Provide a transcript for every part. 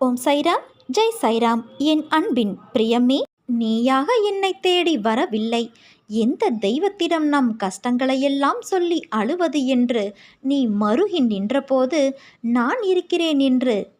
ஓம் சைராம் ஜெய் சைராம். என் அன்பின் பிரியமே நீயாக என்னை தேடி வரவில்லை. எந்த தெய்வத்திடம் நம் கஷ்டங்களையெல்லாம் சொல்லி அழுவது என்று நீ மருகி நின்றபோது நான் இருக்கிறேன் என்று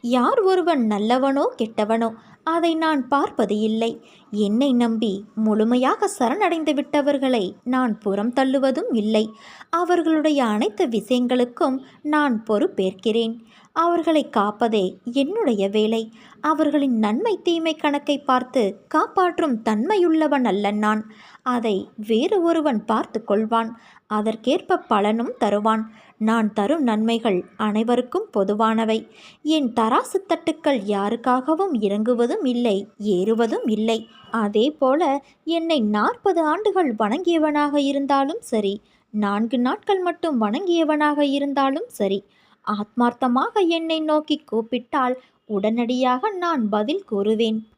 யார் ஒருவன் நல்லவனோ கெட்டவனோ? அதை நான் பார்ப்பது இல்லை. என்னை நம்பி முழுமையாக சரணடைந்து விட்டவர்களை நான் புறம் தள்ளுவதும் இல்லை. அவர்களுடைய அனைத்து விஷயங்களுக்கும் நான் பொறுப்பேற்கிறேன். அவர்களை காப்பதே என்னுடைய வேலை. அவர்களின் நன்மை தீமை கணக்கை பார்த்து காப்பாற்றும் தன்மையுள்ளவன் அல்ல நான். அதை வேறு ஒருவன் பார்த்து கொள்வான். அதற்கேற்ப பலனும் தருவான். நான் தரும் நன்மைகள் அனைவருக்கும் பொதுவானவை. என் தராசு தட்டுக்கள் யாருக்காகவும் இறங்குவதும் இல்லை ஏறுவதும் இல்லை. அதே போல என்னை நாற்பது ஆண்டுகள் வணங்கியவனாக இருந்தாலும் சரி நான்கு நாட்கள் மட்டும் வணங்கியவனாக இருந்தாலும் சரி ஆத்மார்த்தமாக என்னை நோக்கி கூப்பிட்டால் உடனடியாக நான் பதில் கூறுவேன்.